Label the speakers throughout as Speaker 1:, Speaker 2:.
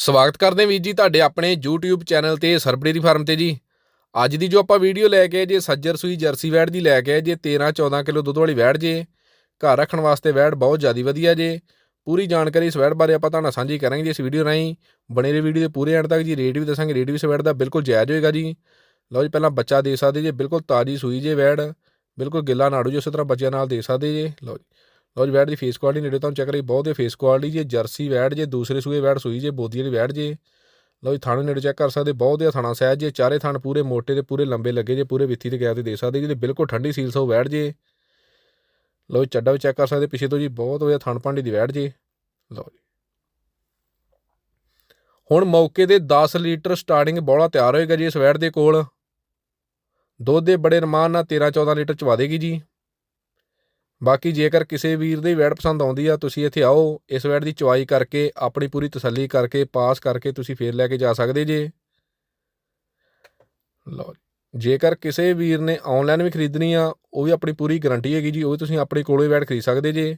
Speaker 1: ਸਵਾਗਤ ਕਰਦੇ ਹਾਂ ਵੀਰ ਜੀ ਤੁਹਾਡੇ ਆਪਣੇ YouTube ਚੈਨਲ ਤੇ ਸਰਬਡੇਰੀ ਫਾਰਮ ਤੇ ਜੀ। ਅੱਜ ਦੀ ਜੋ ਆਪਾਂ ਵੀਡੀਓ ਲੈ ਕੇ ਆਏ, ਜੇ ਸੱਜਰ ਸੂਈ ਜਰਸੀ ਵੈੜ ਦੀ ਲੈ ਕੇ ਆਏ, ਜੇ 13 14 ਕਿਲੋ ਦੁੱਧ ਵਾਲੀ ਵੈੜ ਜੇ, ਘਰ ਰੱਖਣ ਵਾਸਤੇ ਵੈੜ ਬਹੁਤ ਜ਼ਿਆਦਾ ਵਧੀਆ ਜੇ। ਪੂਰੀ ਜਾਣਕਾਰੀ ਇਸ ਵੈੜ ਬਾਰੇ ਆਪਾਂ ਤੁਹਾਨੂੰ ਸਾਂਝੀ ਕਰਾਂਗੇ ਜੀ ਇਸ ਵੀਡੀਓ ਰਾਹੀਂ। ਬਣੇ ਰਹੀ ਵੀਡੀਓ ਦੇ ਪੂਰੇ ਐਂਡ ਤੱਕ ਜੀ, ਰੇਟ ਵੀ ਦੱਸਾਂਗੇ, ਰੇਟ ਵੀ ਇਸ ਵੈੜ ਦਾ ਬਿਲਕੁਲ ਜਾਇਜ਼ ਹੋਏਗਾ ਜੀ। ਲਓ ਜੀ, ਪਹਿਲਾਂ ਬੱਚਾ ਦੇ ਸਕਦੇ ਜੇ, ਬਿਲਕੁਲ ਤਾਜ਼ੀ ਸੂਈ ਜੇ ਵੈੜ, ਬਿਲਕੁਲ ਗਿੱਲਾ ਨਾੜੂ ਜੇ ਉਸੇ ਤਰ੍ਹਾਂ ਬੱਚਿਆਂ ਨਾਲ ਦੇ ਸਕਦੇ ਜੇ। ਲਓ ਜੀ ਲਓ ਜੀ ਵੈੜ ਦੀ ਫੇਸ ਕੁਆਲਿਟੀ ਨੇੜੇ, ਤੁਹਾਨੂੰ ਚੈੱਕ ਕਰੀ ਬਹੁਤ ਹੀ ਫੇਸ ਕੁਆਲਿਟੀ ਜੇ, ਜਰਸੀ ਵੈੜ ਜੇ, ਦੂਸਰੇ ਸੂਏ ਵੈੜ ਸੂਈ ਜੇ, ਬੋਦੀ ਵਾਲੀ ਵੈੜ ਜੇ। ਲਓ ਜੀ, ਥਾਣੇ ਨੇੜੇ ਚੈੱਕ ਕਰ ਸਕਦੇ, ਬਹੁਤ ਹੀ ਥਾਣਾ, ਸਹਿਜ ਜੇ, ਚਾਰੇ ਥਾਣ ਪੂਰੇ ਮੋਟੇ ਤੇ ਪੂਰੇ ਲੰਬੇ ਲੱਗੇ ਜੇ, ਪੂਰੇ ਵਿੱਥੀ ਤੇ ਗਿਆ ਤੇ ਦੇ ਸਕਦੇ ਜੀ ਬਿਲਕੁਲ ਠੰਡੀ ਸੀਲ ਸੋ ਵੈੜ ਜੇ। ਲਓ ਜੀ, ਚੱਡਾ ਵੀ ਚੈੱਕ ਕਰ ਸਕਦੇ, ਪਿੱਛੇ ਤੋਂ ਜੀ ਬਹੁਤ ਵਧੀਆ ਥਣ ਭਾਂਡੀ ਦੀ ਵੈੜ ਜੇ। ਲਓ ਜੀ। ਹੁਣ ਮੌਕੇ ਤੇ 10 ਲੀਟਰ ਸਟਾਰਟਿੰਗ ਬੋਲਾ ਤਿਆਰ ਹੋਏਗਾ ਜੀ ਇਸ ਵੈੜ ਦੇ ਕੋਲ। ਦੁੱਧ ਦੇ ਬੜੇ ਰਮਾਨ ਨਾਲ 13 14 ਲੀਟਰ ਚਵਾ ਦੇਗੀ ਜੀ। ਬਾਕੀ ਜੇਕਰ ਕਿਸੇ ਵੀਰ ਦੀ ਵੈੜ ਪਸੰਦ ਆਉਂਦੀ ਆ, ਤੁਸੀਂ ਇੱਥੇ ਆਓ, ਇਸ ਵੈੜ ਦੀ ਚੁਆਈ ਕਰਕੇ, ਆਪਣੀ ਪੂਰੀ ਤਸੱਲੀ ਕਰਕੇ, ਪਾਸ ਕਰਕੇ ਤੁਸੀਂ ਫੇਰ ਲੈ ਕੇ ਜਾ ਸਕਦੇ ਜੇ। ਲਓ ਜੇਕਰ ਕਿਸੇ ਵੀਰ ਨੇ ਆਨਲਾਈਨ ਵੀ ਖਰੀਦਣੀ ਆ, ਉਹ ਵੀ ਆਪਣੀ ਪੂਰੀ ਗਾਰੰਟੀ ਹੈਗੀ ਜੀ, ਉਹ ਵੀ ਤੁਸੀਂ ਆਪਣੇ ਕੋਲੋਂ ਹੀ ਵੈੜ ਖਰੀਦ ਸਕਦੇ ਜੇ।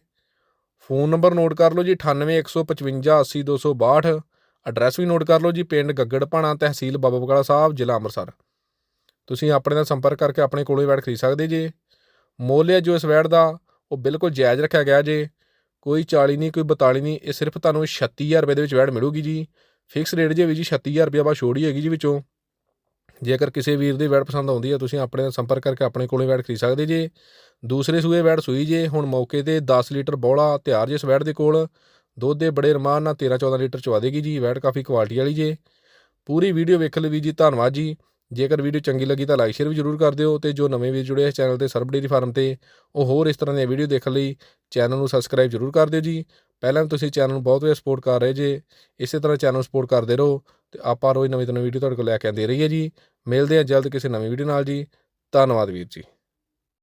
Speaker 1: ਫੋਨ ਨੰਬਰ ਨੋਟ ਕਰ ਲਓ ਜੀ 9815 80262 ਐਡਰੈਸ ਵੀ ਨੋਟ ਕਰ ਲਓ ਜੀ, ਪਿੰਡ ਗੱਗੜ ਭਾਣਾ ਤਹਿਸੀਲ ਬਾਬਾ ਬਕਾਲਾ ਸਾਹਿਬ, ਜ਼ਿਲ੍ਹਾ ਅੰਮ੍ਰਿਤਸਰ। ਤੁਸੀਂ ਆਪਣੇ ਨਾਲ ਸੰਪਰਕ ਕਰਕੇ ਆਪਣੇ ਕੋਲੋਂ ਹੀ ਵੈੜ ਖਰੀਦ ਸਕਦੇ ਜੇ। ਮੁੱਲ ਹੈ ਜੋ ਇਸ ਵੈੜ ਦਾ ਉਹ ਬਿਲਕੁਲ ਜਾਇਜ਼ ਰੱਖਿਆ ਗਿਆ ਜੇ। ਕੋਈ 40 ਨਹੀਂ, ਕੋਈ 42 ਨਹੀਂ, ਇਹ ਸਿਰਫ ਤੁਹਾਨੂੰ 36000 ਰੁਪਏ ਦੇ ਵਿੱਚ ਵੈੜ ਮਿਲੂਗੀ ਜੀ। ਫਿਕਸ ਰੇਟ ਜੇ ਵੀ ਜੀ 36000 ਰੁਪਏ ਬਾਅਦ ਛੋੜ ਹੀ ਹੈਗੀ ਜੀ ਵਿੱਚੋਂ। ਜੇਕਰ ਕਿਸੇ ਵੀਰ ਦੀ ਵੈੜ ਪਸੰਦ ਆਉਂਦੀ ਹੈ, ਤੁਸੀਂ ਆਪਣੇ ਨਾਲ ਸੰਪਰਕ ਕਰਕੇ ਆਪਣੇ ਕੋਲੋਂ ਵੈਟ ਖਰੀਦ ਸਕਦੇ ਜੇ। ਦੂਸਰੇ ਸੂਏ ਵੈੜ ਸੂਈ ਜੇ, ਹੁਣ ਮੌਕੇ ਤੇ 10 ਲੀਟਰ ਬੋਲਾ ਤਿਆਰ ਜੇ ਇਸ ਵੈੜ ਦੇ ਕੋਲ। ਦੁੱਧ ਦੇ ਬੜੇ ਰਮਾਨ ਨਾਲ 13 14 ਲੀਟਰ ਚਵਾ ਦੇਗੀ ਜੀ ਵੈਟ ਕਾਫੀ ਕੁਆਲਿਟੀ ਵਾਲੀ ਜੇ। ਪੂਰੀ ਵੀਡੀਓ ਵੇਖ ਲਈ ਵੀ ਜੀ, ਧੰਨਵਾਦ ਜੀ। ਜੇਕਰ ਵੀਡੀਓ ਚੰਗੀ ਲੱਗੀ ਤਾਂ ਲਾਈਕ, ਸ਼ੇਅਰ ਵੀ ਜਰੂਰ ਕਰ ਦਿਓ ਤੇ ਜੋ ਨਵੇਂ ਵੀਰ ਜੁੜੇ ਇਸ ਚੈਨਲ ਤੇ ਸਰਬ ਡੇਅਰੀ ਫਾਰਮ ਤੇ, ਉਹ ਹੋਰ ਇਸ ਤਰ੍ਹਾਂ ਦੀਆਂ ਵੀਡੀਓ ਦੇਖਣ ਲਈ ਚੈਨਲ ਨੂੰ ਸਬਸਕ੍ਰਾਈਬ ਜਰੂਰ ਕਰ ਦਿਓ ਜੀ। ਪਹਿਲਾਂ ਵੀ ਤੁਸੀਂ ਚੈਨਲ ਨੂੰ ਬਹੁਤ ਵਧੀਆ ਸਪੋਰਟ ਕਰ ਰਹੇ ਜੇ, ਇਸੇ ਤਰ੍ਹਾਂ ਚੈਨਲ ਨੂੰ ਸਪੋਰਟ ਕਰਦੇ ਰਹੋ ਤੇ ਆਪਾਂ ਰੋਜ਼ ਨਵੀਂ ਤੋਂ ਨਵੀਂ ਵੀਡੀਓ ਤੁਹਾਡੇ ਕੋਲ ਲੈ ਕੇ ਆਉਂਦੇ ਰਹੀਏ ਜੀ। ਮਿਲਦੇ ਹਾਂ ਜਲਦ ਕਿਸੇ ਨਵੀਂ ਵੀਡੀਓ ਨਾਲ ਜੀ। ਧੰਨਵਾਦ ਵੀਰ ਜੀ।